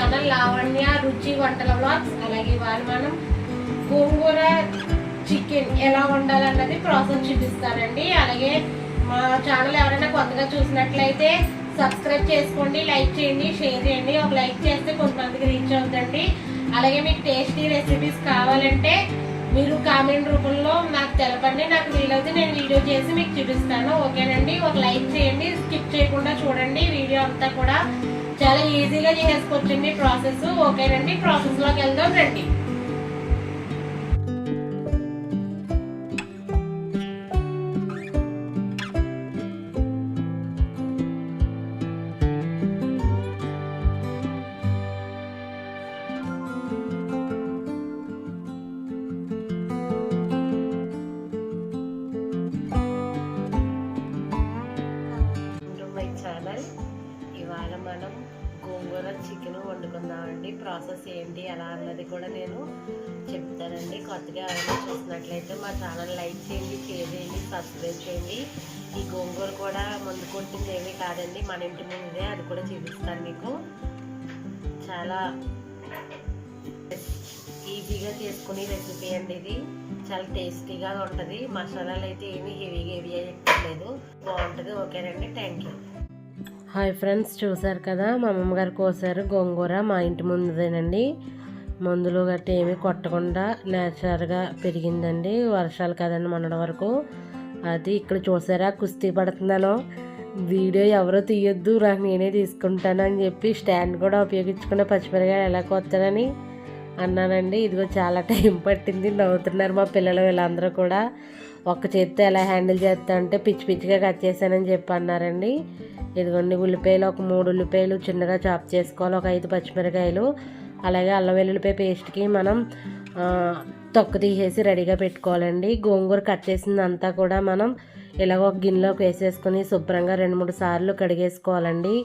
Channel Lavanya రుచి వంటల blogs అలాగే వారు మనం గోంగూర చికెన్ ఎలా వండాలన్నది ప్రాసెస్ చూపిస్తానండి. అలాగే మా ఛానల్ ఎవరైనా కొత్తగా చూసినట్లయితే సబ్స్క్రైబ్ చేసుకోండి లైక్ చేయండి షేర్ చేయండి. ఒక లైక్ చేస్తే కొంతమందికి రీచ్ అవుతుందండి. అలాగే మీకు టేస్టీ రెసిపీస్ కావాలంటే మీరు కామెంట్ రూపంలో నాకు తెలపండి. నాకు వీలైతే నేను వీడియో చేసి మీకు చూపిస్తాను. ఓకేనండి? ఒక లైక్ చేయండి స్కిప్ చేయకుండా చూడండి. వీడియో అంతా కూడా చాలా ఈజీగా చేసుకోవచ్చండి ప్రాసెస్ ఓకేనండి ప్రాసెస్లోకి వెళ్దాం రండి. గోంగూర చికెన్ వండుకుందామండి. ప్రాసెస్ ఏంటి ఎలా అన్నది కూడా నేను చెప్తానండి. కొత్తగా ఎవరైనా చూసినట్లయితే మా ఛానల్ లైక్ చేయండి షేర్ చేయండి సబ్స్క్రైబ్ చేయండి. ఈ గోంగూర కూడా ముందు కొట్టింది ఏమీ కాదండి మన ఇంటి ముందే అది కూడా చూపిస్తాను మీకు. చాలా ఈజీగా చేసుకునే రెసిపీ అండి ఇది. చాలా టేస్టీగా ఉంటుంది. మసాలాలు అయితే ఏమీ హెవీగా హెవీ అయ్యలేదు బాగుంటుంది. ఓకేనండి. Thank you. హాయ్ ఫ్రెండ్స్ చూసారు కదా? మా అమ్మమ్మగారు కోసారు గోంగూర మా ఇంటి ముందుదేనండి. మందులు గట్టి ఏమీ కొట్టకుండా నేచురల్గా పెరిగిందండి. వర్షాలు కదండి మొన్నటి వరకు. అది ఇక్కడ చూసారా? కుస్తీ పడుతున్నాను వీడియో ఎవరో తీయొద్దు నాకు నేనే తీసుకుంటాను అని చెప్పి స్టాండ్ కూడా ఉపయోగించుకున్న పచ్చిమిరకాయలు ఎలా కొత్తానని అన్నానండి. ఇదిగో చాలా టైం పట్టింది నవ్వుతున్నారు మా పిల్లలు వీళ్ళందరూ కూడా. ఒక్క చేత్తో ఎలా హ్యాండిల్ చేస్తా అంటే పిచ్చి పిచ్చిగా కట్ చేశానని చెప్పి అన్నారండి ఇదిగోండి ఉల్లిపాయలు ఒక మూడు ఉల్లిపాయలు చిన్నగా చాప్ చేసుకోవాలి ఒక ఐదు పచ్చిమిరకాయలు. అలాగే అల్లం వెల్లుల్లిపాయ పేస్ట్కి మనం తొక్క తీసేసి రెడీగా పెట్టుకోవాలండి. గోంగూర కట్ చేసిందంతా కూడా మనం ఇలాగ ఒక గిన్నెలోకి వేసేసుకొని శుభ్రంగా రెండు మూడు సార్లు కడిగేసుకోవాలండి.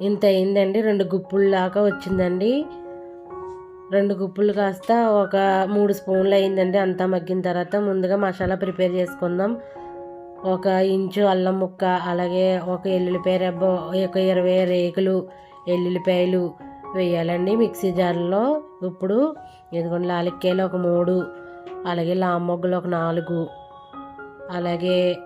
ఇంత అయిందండి. రెండు గుప్పుల్లాగా దాకా వచ్చిందండి. రెండు గుప్పులు కాస్త ఒక మూడు స్పూన్లు అయిందండి అంతా మగ్గిన తర్వాత ముందుగా మసాలా ప్రిపేర్ చేసుకుందాం. ఒక ఇంచు అల్లం ముక్క అలాగే ఒక ఎల్లుల్లిపాయ రెబ్బ ఒక ఇరవై రేకులు ఎల్లుల్లిపాయలు వేయాలండి మిక్సీ జార్లో. ఇప్పుడు ఇదిగోండి లాలిక్కాయలు ఒక మూడు అలాగే లామ్మొగ్గులు ఒక నాలుగు అలాగే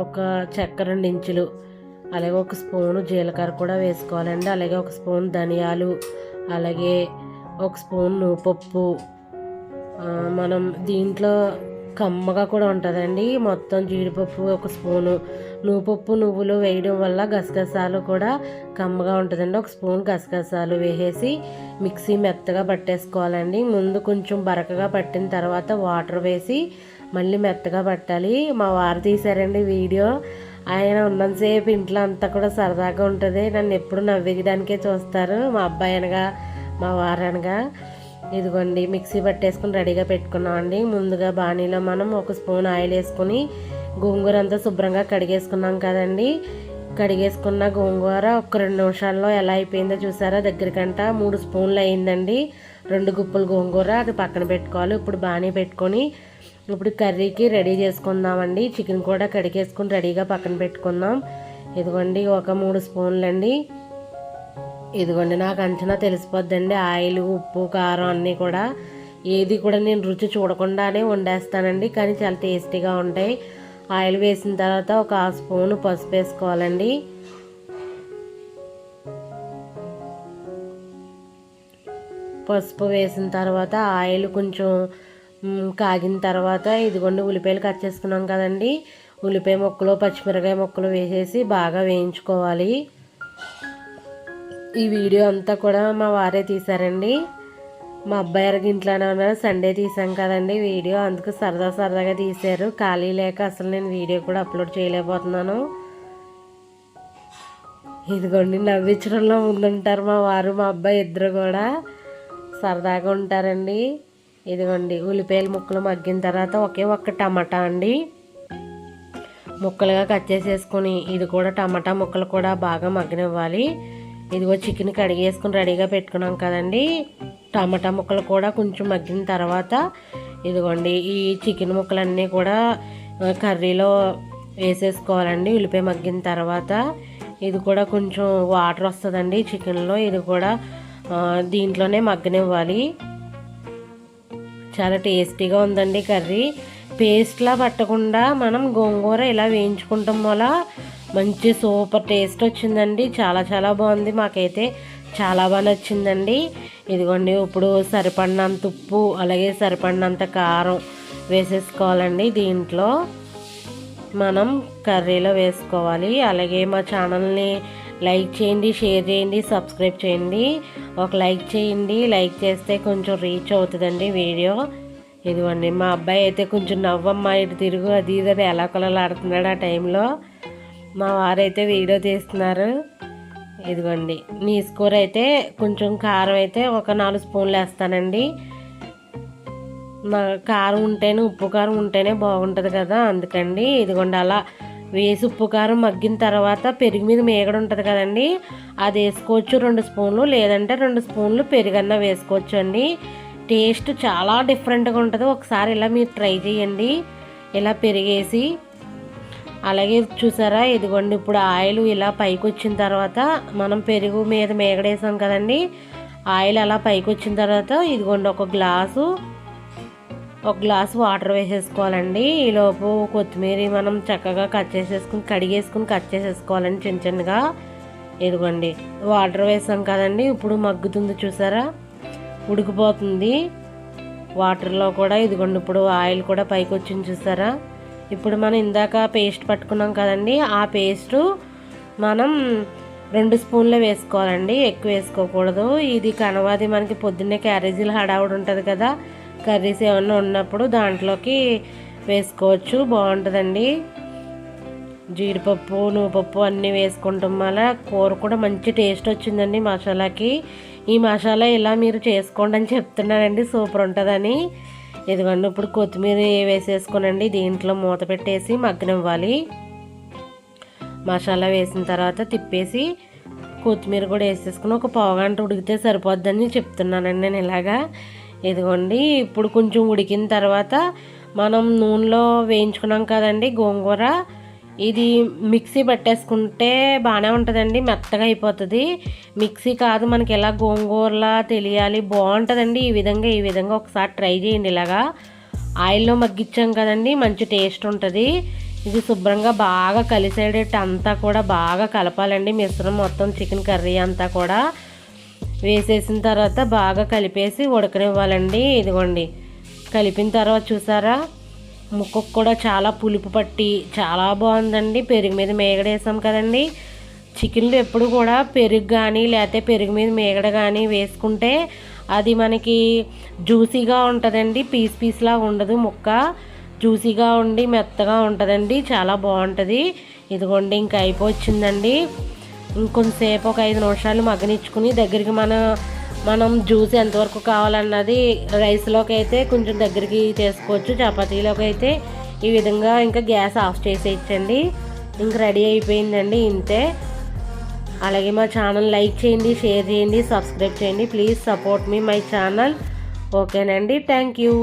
ఒక చెక్క రెండు ఇంచులు అలాగే ఒక స్పూను జీలకర్ర కూడా వేసుకోవాలండి. అలాగే ఒక స్పూన్ ధనియాలు అలాగే ఒక స్పూన్ నువ్వుపప్పు. మనం దీంట్లో కమ్మగా కూడా ఉంటుందండి. మొత్తం జీడిపప్పు ఒక స్పూను. నువ్వుపప్పు నువ్వులు వేయడం వల్ల గసగసాలు కూడా కమ్మగా ఉంటుందండి. ఒక స్పూన్ గసగసాలు వేసేసి మిక్సీ మెత్తగా పట్టేసుకోవాలండి. ముందు కొంచెం బరకగా పట్టిన తర్వాత వాటర్ వేసి మళ్ళీ మెత్తగా పట్టాలి. మా వారు తీశారండి వీడియో. ఆయన ఉన్నంతసేపు ఇంట్లో అంతా కూడా సరదాగా ఉంటుంది. నన్ను ఎప్పుడు నవ్వేయడానికే చూస్తారు. మా అబ్బాయి అనగా మా వారు అనగా ఇదిగోండి మిక్సీ పట్టేసుకుని రెడీగా పెట్టుకున్నామండి ముందుగా బాణీలో మనం ఒక స్పూన్ ఆయిల్ వేసుకుని గోంగూర అంతా శుభ్రంగా కడిగేసుకున్నాం కదండి. కడిగేసుకున్న గోంగూర ఒక రెండు నిమిషాల్లో ఎలా అయిపోయిందో చూసారా? దగ్గరకంట మూడు స్పూన్లు అయిందండి. రెండు గుప్పులు గోంగూర అది పక్కన పెట్టుకోవాలి. ఇప్పుడు బాణీ పెట్టుకొని ఇప్పుడు కర్రీకి రెడీ చేసుకుందామండి. చికెన్ కూడా కడిగేసుకుని రెడీగా పక్కన పెట్టుకుందాం. ఇదిగోండి ఒక మూడు స్పూన్లు అండి ఇదిగోండి నాకు అంచనా తెలిసిపోద్దండి. ఆయిల్ ఉప్పు కారం అన్నీ కూడా. ఏది కూడా నేను రుచి చూడకుండానే వండేస్తానండి కానీ చాలా టేస్టీగా ఉంటాయి. ఆయిల్ వేసిన తర్వాత ఒక హాఫ్ స్పూన్ పసుపు వేసుకోవాలండి. పసుపు వేసిన తర్వాత ఆయిల్ కొంచెం కాగిన తర్వాత ఇదిగోండి ఉల్లిపాయలు కట్ చేసుకున్నాం కదండి. ఉల్లిపాయ ముక్కలు పచ్చిమిరకాయ ముక్కలు వేసేసి బాగా వేయించుకోవాలి. ఈ వీడియో అంతా కూడా మా వారే తీశారండి. మా అబ్బాయి గారికి ఇంట్లోనే ఉన్నారు. సండే తీసాం కదండి వీడియో. అందుకు సరదా సరదాగా తీశారు. ఖాళీ లేక అసలు నేను వీడియో కూడా అప్లోడ్ చేయలేకపోతున్నాను. ఇదిగోండి నవ్వించడంలో ముందుంటారు మా వారు మా అబ్బాయి ఇద్దరు కూడా. సరదాగా ఉంటారండి. ఇదిగోండి ఉల్లిపాయల ముక్కలు మగ్గిన తర్వాత ఒకే ఒక్క టమాటా అండి. ముక్కలుగా కట్ చేసేసుకొని ఇది కూడా టమాటా ముక్కలు కూడా బాగా మగ్గనివ్వాలి. ఇదిగో చికెన్ కడిగేసుకుని రెడీగా పెట్టుకున్నాం కదండి. టమాటా ముక్కలు కూడా కొంచెం మగ్గిన తర్వాత ఇదిగోండి ఈ చికెన్ ముక్కలన్నీ కూడా కర్రీలో వేసేసుకోవాలండి. ఉల్లిపాయ మగ్గిన తర్వాత ఇది కూడా కొంచెం వాటర్ వస్తుందండి చికెన్లో. ఇది కూడా దీంట్లోనే మగ్గనివ్వాలి. చాలా టేస్టీగా ఉందండి కర్రీ. పేస్ట్లా పట్టకుండా మనం గోంగూర ఇలా వేయించుకుంటాం వల్ల మంచి సూపర్ టేస్ట్ వచ్చిందండి. చాలా చాలా బాగుంది. మాకైతే చాలా బాగా నచ్చిందండి. ఇదిగోండి ఇప్పుడు సరిపడినంత ఉప్పు అలాగే సరిపడినంత కారం వేసేసుకోవాలండి దీంట్లో. మనం కర్రీలో వేసుకోవాలి. అలాగే మా ఛానల్ని లైక్ చేయండి షేర్ చేయండి సబ్స్క్రైబ్ చేయండి. ఒక లైక్ చేయండి. లైక్ చేస్తే కొంచెం రీచ్ అవుతుందండి వీడియో. ఇదిగోండి మా అబ్బాయి అయితే కొంచెం నవ్వమ్మా ఇటు తిరుగు అది ఇది అది ఎలా కొలలాడుతున్నాడు ఆ టైంలో. మా వారైతే వీడియో తీస్తున్నారు. ఇదిగోండి నీ స్కూర్ అయితే కొంచెం కారం అయితే ఒక నాలుగు స్పూన్లు వేస్తానండి. మా కారం ఉంటేనే ఉప్పు కారం ఉంటేనే బాగుంటుంది కదా అందుకండి. ఇదిగోండి అలా వేసి ఉప్పు కారం మగ్గిన తర్వాత పెరుగు మీద మేగడ ఉంటుంది కదండి అది వేసుకోవచ్చు రెండు స్పూన్లు లేదంటే రెండు స్పూన్లు పెరుగన్న వేసుకోవచ్చు అండి. టేస్ట్ చాలా డిఫరెంట్గా ఉంటుంది ఒకసారి ఇలా మీరు ట్రై చేయండి. ఇలా పెరిగేసి అలాగే చూసారా ఇదిగోండి ఇప్పుడు ఆయిల్ ఇలా పైకి వచ్చిన తర్వాత మనం పెరుగు మీద మేగడేసాం కదండి ఆయిల్ అలా పైకి వచ్చిన తర్వాత ఇదిగోండి ఒక గ్లాసు ఒక గ్లాస్ వాటర్ వేసేసుకోవాలండి. ఈలోపు కొత్తిమీర మనం చక్కగా కట్ చేసేసుకుని కడిగేసుకుని కట్ చేసేసుకోవాలండి చిన్న చిన్నగా. ఇదిగోండి వాటర్ వేసాం కదండి ఇప్పుడు మగ్గుతుంది చూసారా? ఉడికిపోతుంది. వాటర్లో కూడా ఇదిగోండి ఇప్పుడు ఆయిల్ కూడా పైకి వచ్చింది చూసారా? ఇప్పుడు మనం ఇందాక పేస్ట్ పట్టుకున్నాం కదండి ఆ పేస్ట్ మనం రెండు స్పూన్లు వేసుకోవాలండి ఎక్కువ వేసుకోకూడదు. ఇది కనవాది మనకి పొద్దున్నే క్యారేజీలు హడావుడు ఉంటుంది కదా కర్రీస్ ఏమన్నా ఉన్నప్పుడు దాంట్లోకి వేసుకోవచ్చు. బాగుంటుందండి. జీడిపప్పు నువ్వుపప్పు అన్నీ వేసుకుంటాం వల్ల కూర కూడా మంచి టేస్ట్ వచ్చిందండి మసాలాకి. ఈ మసాలా ఇలా మీరు చేసుకోండి అని చెప్తున్నానండి. సూపర్ ఉంటుందని. ఇదిగోండి ఇప్పుడు కొత్తిమీర వేసేసుకోనండి. దీంట్లో మూత పెట్టేసి మగ్గనివ్వాలి. మసాలా వేసిన తర్వాత తిప్పేసి కొత్తిమీర కూడా వేసేసుకుని ఒక పావుగంట ఉడికితే సరిపోద్దని చెప్తున్నానండి నేను ఇలాగా. ఇదిగోండి ఇప్పుడు కొంచెం ఉడికిన తర్వాత మనం నూనెలో వేయించుకున్నాం కదండి గోంగూర. ఇది మిక్సీ పట్టేసుకుంటే బాగానే ఉంటుందండి మెత్తగా అయిపోతుంది. మిక్సీ కాదు మనకి ఎలా గోంగూరలా తెలియాలి బాగుంటుందండి ఈ విధంగా ఈ విధంగా ఒకసారి ట్రై చేయండి ఇలాగా. ఆయిల్లో మగ్గించాం కదండి మంచి టేస్ట్ ఉంటుంది. ఇది శుభ్రంగా బాగా కలిసేటట్టు అంతా కూడా బాగా కలపాలండి మిశ్రమం మొత్తం చికెన్ కర్రీ అంతా కూడా. వేసేసిన తర్వాత బాగా కలిపేసి ఉడకనివ్వాలండి. ఇదిగోండి. కలిపిన తర్వాత చూసారా? ముక్కకు కూడా చాలా పులుపు పట్టి చాలా బాగుందండి. పెరుగు మీద మేగడేసాం కదండి. చికెన్లు ఎప్పుడు కూడా పెరుగు కానీ లేకపోతే పెరుగు మీద మేగడ కానీ వేసుకుంటే అది మనకి జ్యూసీగా ఉంటుందండి. పీస్ పీస్లా ఉండదు ముక్క. జ్యూసీగా ఉండి మెత్తగా ఉంటుందండి. చాలా బాగుంటుంది. ఇదిగోండి ఇంకా అయిపోవచ్చిందండి. ఇంకొంతసేపు ఒక ఐదు నిమిషాలు మగ్గనిచ్చుకుని దగ్గరికి మన మనం జ్యూస్ ఎంతవరకు కావాలన్నది రైస్లోకి అయితే కొంచెం దగ్గరికి చేసుకోవచ్చు. చపాతీలోకి అయితే ఈ విధంగా ఇంకా గ్యాస్ ఆఫ్ చేసేయచ్చండి. ఇంక రెడీ అయిపోయిందండి ఇంతే. అలాగే మా ఛానల్ లైక్ చేయండి షేర్ చేయండి సబ్స్క్రైబ్ చేయండి. Please support me my channel. ఓకేనండి. Thank you.